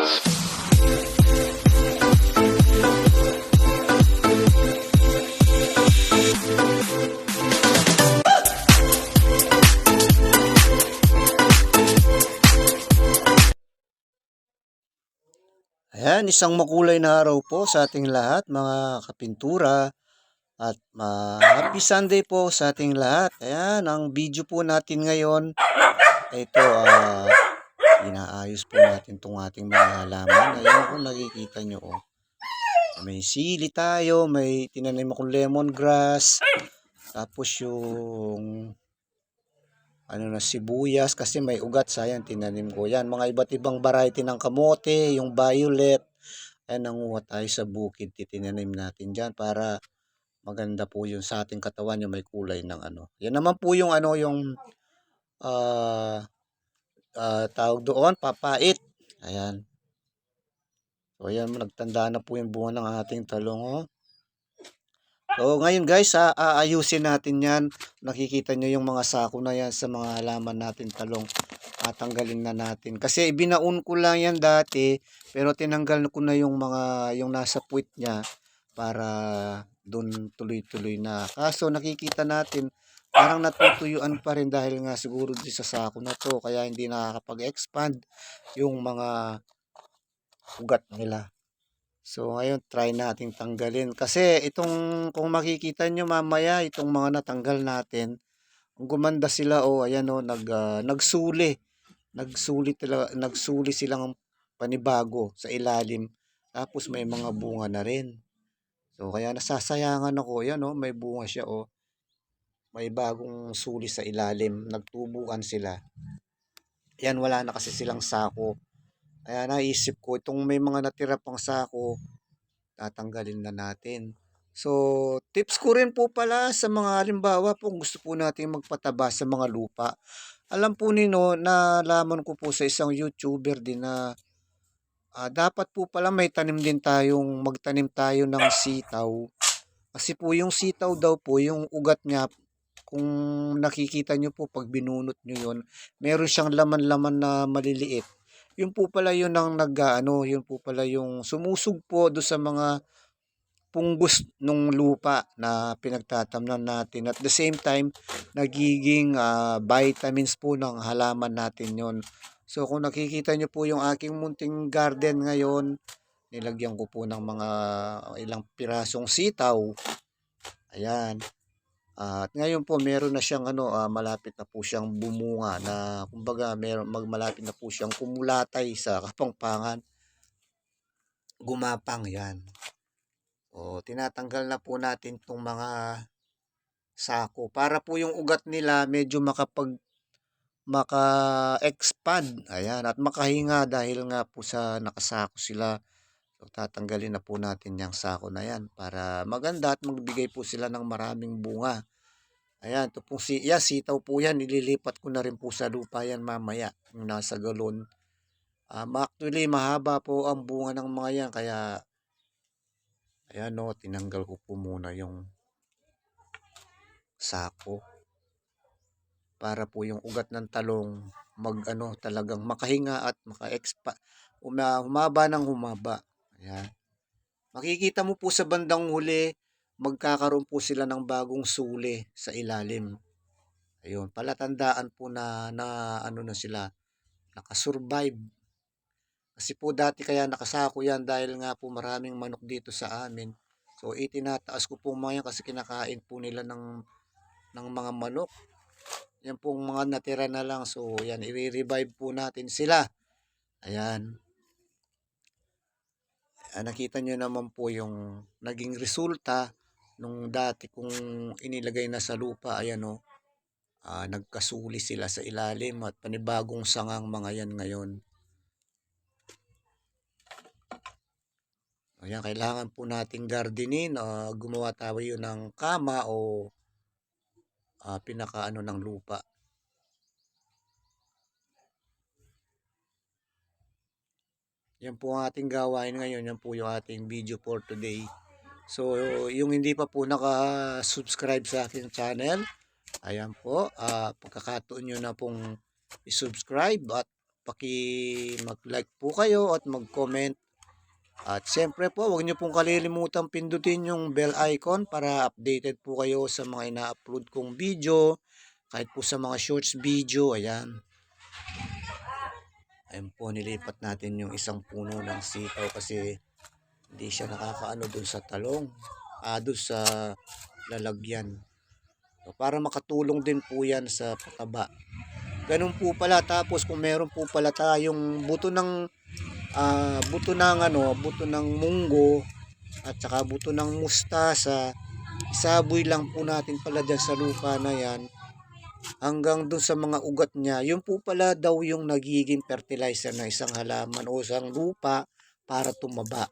Ayan, isang makulay na araw po sa ating lahat, mga kapintura. At ma happy Sunday po sa ating lahat. Ayan, ang video po natin ngayon, ito, ah, inaayos po natin itong ating mga halaman. Ayan kung nakikita nyo, oh. May sili tayo, may tinanim akong lemongrass, tapos yung ano na sibuyas kasi may ugat sayang tinanim ko yan mga iba't ibang variety ng kamote yung violet ay nanguha tayo sa bukid titinanim natin dyan para maganda po yung sa ating katawan yung may kulay ng ano yan naman po yung ano yung ah ah, tawag doon papait ayan so ayan nagtanda na po yung bunga ng ating talong oh. So ngayon guys, ah, aayusin natin yan. Nakikita nyo yung mga sako na yan sa mga halaman natin talong. Tatanggalin na natin. Kasi ibinaon ko lang yan dati, pero tinanggal ko na yung mga, yung nasa puwit niya para dun tuloy-tuloy na. Kaso nakikita natin, parang natutuyuan pa rin dahil nga siguro di sa sako na to. Kaya hindi nakakapag-expand yung mga ugat nila. So ngayon try nating tanggalin kasi itong kung makikita nyo mamaya itong mga natanggal natin gumanda sila o oh, ayan oh, nag ah, nagsuli. Nagsuli talaga nagsuli silang panibago sa ilalim. Tapos may mga bunga na rin. So kaya nasasayangan ako. Yan oh, may bunga siya oh. May bagong suli sa ilalim. Nagtubuan sila. Yan wala na kasi silang sako. Kaya naisip ko, itong may mga natira pang sako, tatanggalin na natin. So, tips ko rin po pala sa mga halimbawa po gusto po natin magpataba sa mga lupa. Alam po nino, nalaman ko po sa isang YouTuber din na ah, dapat po pala may tanim din tayong, magtanim tayo ng sitaw. Kasi po yung sitaw daw po, yung ugat niya, kung nakikita nyo po pag binunot nyo yun, meron siyang laman-laman na maliliit yun po pala yun ang nag ano, yun po pala yung sumusugpo do sa mga punggos ng lupa na pinagtatamnan natin. At the same time, nagiging uh, vitamins po ng halaman natin yon So kung nakikita nyo po yung aking munting garden ngayon, nilagyan ko po ng mga ilang pirasong sitaw. Ayan. At ngayon po meron na siyang ano, uh, malapit na po siyang bumunga na kumbaga meron magmalapit na po siyang kumulatay sa kapangpangan. Gumapang 'yan. O tinatanggal na po natin tong mga sako para po yung ugat nila medyo makapag maka-expand. Ayan, at makahinga dahil nga po sa nakasako sila. So, tatanggalin na po natin yung sako na yan para maganda at magbigay po sila ng maraming bunga. Ayan, ito pong si, yeah, sitaw po yan. Nililipat ko na rin po sa lupa yan mamaya. Yung nasa galon. Um, actually, mahaba po ang bunga ng mga yan. Kaya, ayan no, tinanggal ko po muna yung sako. Para po yung ugat ng talong mag ano talagang makahinga at maka-expa humaba ng humaba. Ayan. Makikita mo po sa bandang huli magkakaroon po sila ng bagong suli sa ilalim. Ayun, palatandaan po na, na ano na sila, nakasurvive. Kasi po dati kaya nakasako yan dahil nga po maraming manok dito sa amin. So itinataas ko po mga yan kasi kinakain po nila ng, ng mga manok. Yan pong mga natira na lang. So yan, i-revive po natin sila. Ayan. Ah, nakita nyo naman po yung naging resulta nung dati kung inilagay na sa lupa, ayan o, uh, nagkasuli sila sa ilalim at panibagong sangang mga yan ngayon. Ayan, kailangan po nating gardenin, uh, gumawa tayo ng kama o uh, pinakaano ng lupa. Yan po ang ating gawain ngayon. Yan po yung ating video for today. So, yung hindi pa po naka-subscribe sa aking channel, ayan po, uh, pagkakataon nyo na pong i-subscribe at paki mag-like po kayo at mag-comment. At siyempre po, huwag niyo pong kalilimutan pindutin yung bell icon para updated po kayo sa mga ina-upload kong video. Kahit po sa mga shorts video, ayan. Ayan po, nilipat natin yung isang puno ng sitaw kasi hindi siya nakakaano dun sa talong. Ah, dun sa lalagyan. So, para makatulong din po yan sa pataba. Ganun po pala. Tapos kung meron po pala tayong buto ng ah, buto ng ano, buto ng munggo at saka buto ng mustasa, isaboy lang po natin pala dyan sa lupa na yan hanggang dun sa mga ugat niya. Yun po pala daw yung nagiging fertilizer ng isang halaman o isang lupa para tumaba.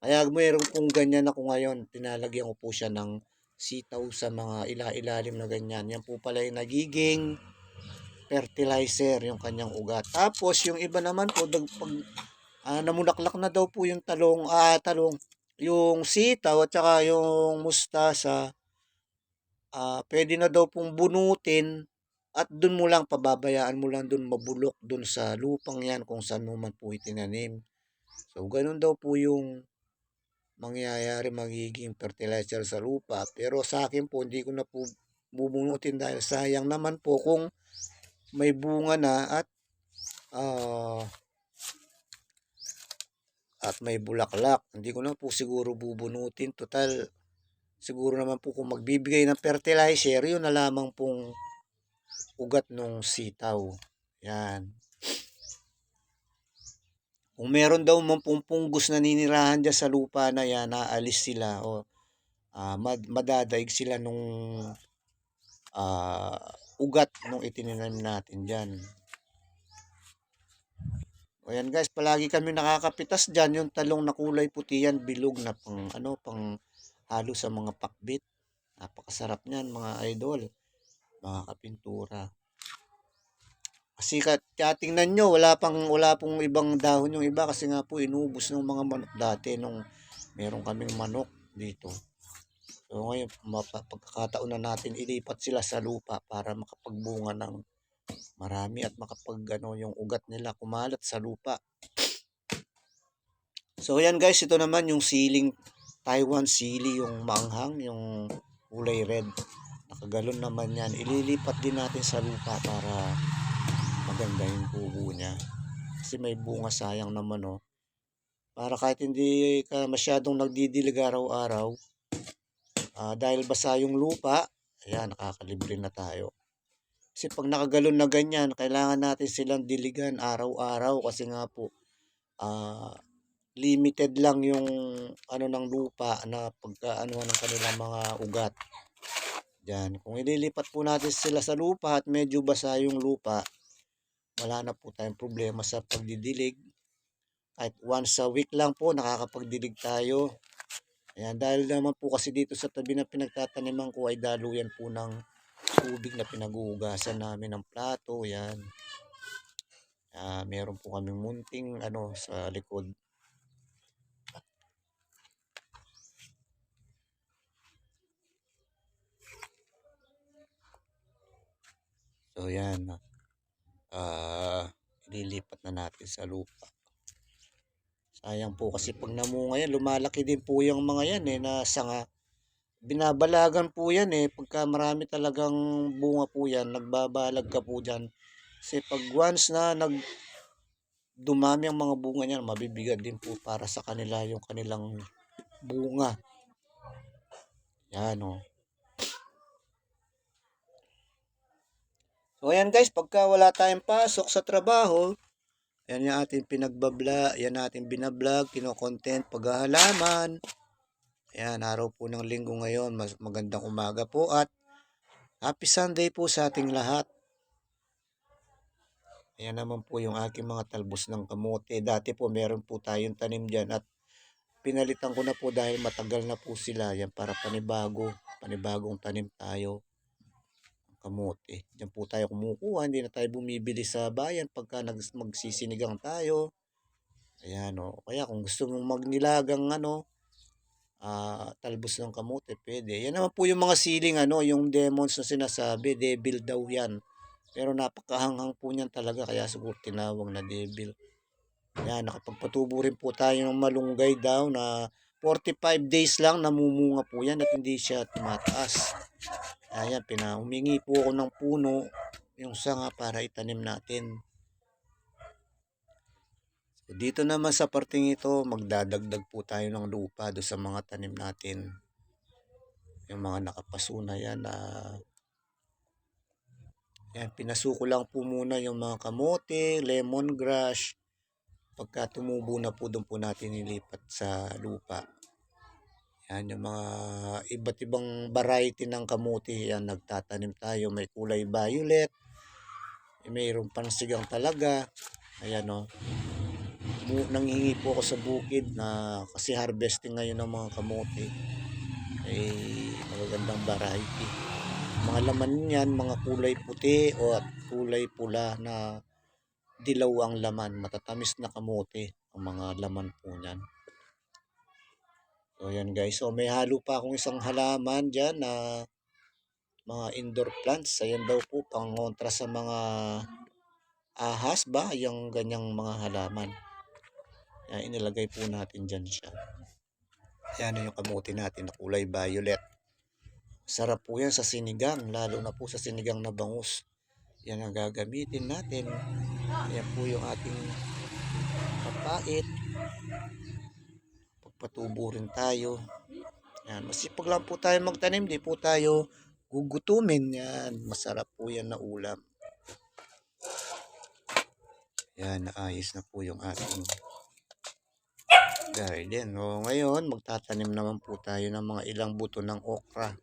Kaya mayroon pong ganyan ako ngayon. Tinalagyan ko po siya ng sitaw sa mga ila-ilalim na ganyan. Yan po pala yung nagiging fertilizer yung kanyang ugat. Tapos yung iba naman po pag ah, namulaklak na daw po yung talong ah talong yung sitaw at saka yung mustasa ah pwede na daw pong bunutin at dun mo lang pababayaan mo lang dun mabulok dun sa lupang yan kung saan mo man po itinanim. So ganun daw po yung mangyayari magiging fertilizer sa lupa. Pero sa akin po hindi ko na po bubunutin dahil sayang naman po kung may bunga na at ah at may bulaklak. Hindi ko na po siguro bubunutin. Total, siguro naman po kung magbibigay ng fertilizer, yun na lamang pong ugat nung sitaw. Yan. Kung meron daw man pong punggus na ninirahan dyan sa lupa na yan, naalis sila o ah, mad- madadaig sila nung ah, ugat nung itinanim natin dyan. O yan guys, palagi kami nakakapitas dyan. Yung talong na kulay puti yan, bilog na pang, ano, pang halo sa mga pakbit. Napakasarap niyan mga idol, mga kapintura. Kasi ka, kaya tingnan nyo, wala pang wala pong ibang dahon yung iba kasi nga po inubos ng mga manok dati nung meron kaming manok dito. So ngayon, pagkakataon na natin ilipat sila sa lupa para makapagbunga ng marami at makapag ano, yung ugat nila kumalat sa lupa. So yan guys, ito naman yung siling Taiwan sili, yung manghang, yung kulay red. Nakagalon naman yan. Ililipat din natin sa lupa para maganda yung bubo niya. Kasi may bunga sayang naman oh. Para kahit hindi ka masyadong nagdidilig araw-araw, ah, dahil basa yung lupa, ayan, nakakalibre na tayo. Kasi pag nakagalon na ganyan, kailangan natin silang diligan araw-araw kasi nga po, ah, limited lang yung ano ng lupa na pagkaano ng kanilang mga ugat. Yan. Kung ililipat po natin sila sa lupa at medyo basa yung lupa, wala na po tayong problema sa pagdidilig. Kahit once a week lang po, nakakapagdilig tayo. Ayan, dahil naman po kasi dito sa tabi na pinagtataniman ko ay daluyan po ng tubig na pinag-uugasan namin ng plato. Yan. Ah, meron po kaming munting ano sa likod. So yan. Ah, ililipat na natin sa lupa. Sayang po kasi pag namunga yan, lumalaki din po yung mga yan eh, na sanga. Binabalagan po yan eh, pagka marami talagang bunga po yan, nagbabalag ka po dyan. Kasi pag once na nag dumami ang mga bunga niyan, mabibigat din po para sa kanila yung kanilang bunga. Yan oh. So ayan guys, pagka wala tayong pasok sa trabaho, yan yung ating pinagbabla, yan ating binablog, kino-content, paghahalaman. Ayan, araw po ng linggo ngayon, mas magandang umaga po at happy Sunday po sa ating lahat. Ayan naman po yung aking mga talbos ng kamote. Dati po meron po tayong tanim dyan at pinalitan ko na po dahil matagal na po sila. Yan para panibago, panibagong tanim tayo kamote. Diyan po tayo kumukuha, hindi na tayo bumibili sa bayan pagka nag, magsisinigang tayo. Ayan o. Kaya kung gusto mong magnilagang ano, ah talbos ng kamote, pwede. Yan naman po yung mga siling ano, yung demons na sinasabi, devil daw yan. Pero napakahanghang po niyan talaga kaya siguro tinawag na devil. Yan, nakapagpatubo rin po tayo ng malunggay daw na 45 days lang namumunga po yan at hindi siya tumataas. Ayan, pinahumingi po ako ng puno yung sanga para itanim natin. So, dito naman sa parting ito, magdadagdag po tayo ng lupa do sa mga tanim natin. Yung mga nakapasuna yan na yan, pinasuko lang po muna yung mga kamote, lemongrass. Pagka tumubo na po, doon po natin ilipat sa lupa. Yan, yung mga iba't ibang variety ng kamote. Yan, nagtatanim tayo. May kulay violet. Mayroong pansigang talaga. Ayan o. Mu- Nanghingi po ako sa bukid na kasi harvesting ngayon ng mga kamote. Eh, magagandang variety. Mga laman niyan, mga kulay puti o at kulay pula na dilaw ang laman. Matatamis na kamote ang mga laman po niyan. So, yan guys. So, may halo pa akong isang halaman dyan na mga indoor plants. Ayan daw po, pang kontra sa mga ahas ba? Yung ganyang mga halaman. Yan, inilagay po natin dyan siya. Yan yung kamote natin na kulay violet. Sarap po yan sa sinigang, lalo na po sa sinigang na bangus. Yan ang gagamitin natin. Yan po yung ating kapait. Pagpatubo rin tayo. Yan, masipag lang po tayo magtanim, di po tayo gugutumin. Yan, masarap po yan na ulam. Yan, naayos na po yung ating garden. O, ngayon, magtatanim naman po tayo ng mga ilang buto ng okra.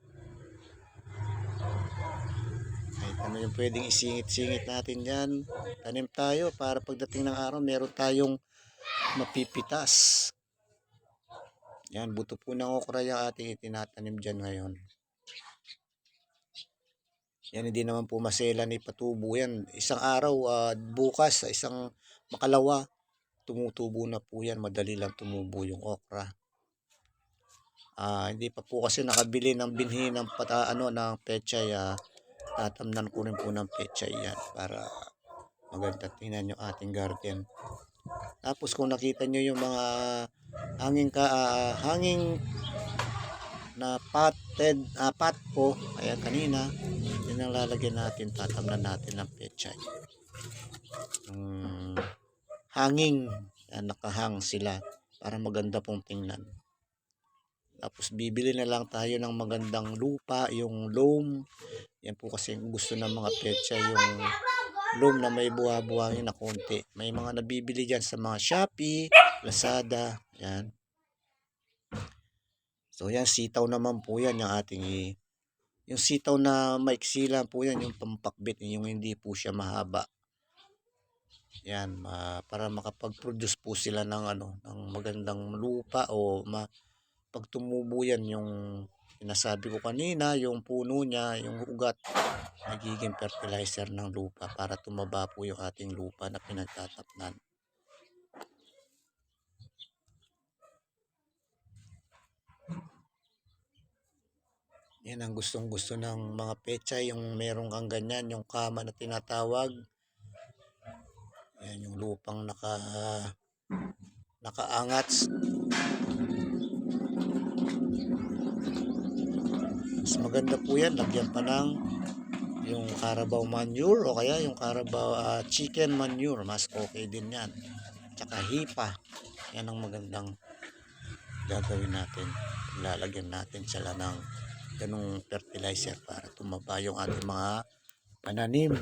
Kahit ano yung pwedeng isingit-singit natin dyan. Tanim tayo para pagdating ng araw, meron tayong mapipitas. Yan, buto po ng okra yung ating itinatanim dyan ngayon. Yan, hindi naman po masela ni patubo yan. Isang araw, ah, bukas, sa isang makalawa, tumutubo na po yan. Madali lang tumubo yung okra. Ah, hindi pa po kasi nakabili ng binhi ng pata, ano, ng pechay. Ah, tatamnan ko rin po ng pechay yan para maganda. Tingnan yung ating garden. Tapos kung nakita nyo yung mga hanging ka ah, hanging na potted ah, pot po ayan kanina yun ang lalagyan natin tatamnan natin ng pechay. Mm, hanging. Yan, nakahang sila para maganda pong tingnan tapos bibili na lang tayo ng magandang lupa yung loam. Yan po kasi gusto ng mga pechay yung loam na may buha-buhangin na konti. May mga nabibili dyan sa mga Shopee Lazada yan. So yan, sitaw naman po yan yung ating yung sitaw na maiksi lang po yan, yung pampakbit, yung hindi po siya mahaba. Yan, ma, para makapag-produce po sila ng ano, ng magandang lupa o ma, pag tumubo yan yung sinasabi ko kanina, yung puno niya, yung ugat, nagiging fertilizer ng lupa para tumaba po yung ating lupa na pinagtatapnan. Yan ang gustong gusto ng mga pecha, yung meron kang ganyan, yung kama na tinatawag. Yan yung lupang naka nakaangat. Mas maganda po yan, lagyan pa ng yung Carabao manure o kaya yung Carabao ah, chicken manure, mas okay din yan. Tsaka hipa, yan ang magandang gagawin natin. Lalagyan natin sila ng ganong fertilizer para tumaba yung ating mga pananim.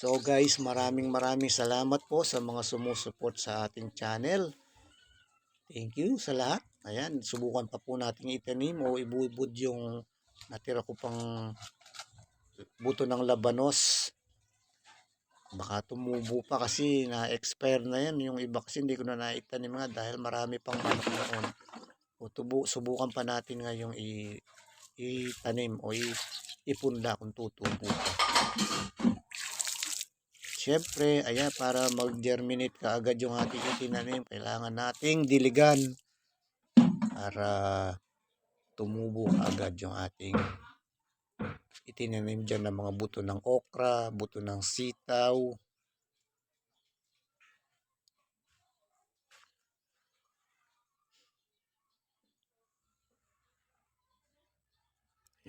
So guys, maraming maraming salamat po sa mga sumusuport sa ating channel. Thank you sa lahat. Ayan, subukan pa po natin itanim o ibubud yung natira ko pang buto ng labanos. Baka tumubo pa kasi na-expire na yan. Yung iba kasi hindi ko na naitanim nga dahil marami pang anak noon. O tubo, subukan pa natin ngayong i, itanim o i, ipunla kung tutubo. Siyempre, ayan, para mag-germinate ka agad yung ating itinanim, kailangan nating diligan. para tumubo agad yung ating itinanim dyan ng mga buto ng okra, buto ng sitaw.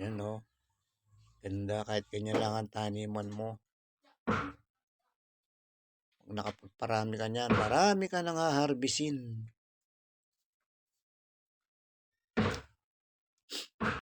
Yan o. Ganda kahit ganyan lang ang taniman mo. Kung nakapagparami ka niyan, marami ka nang haharbisin.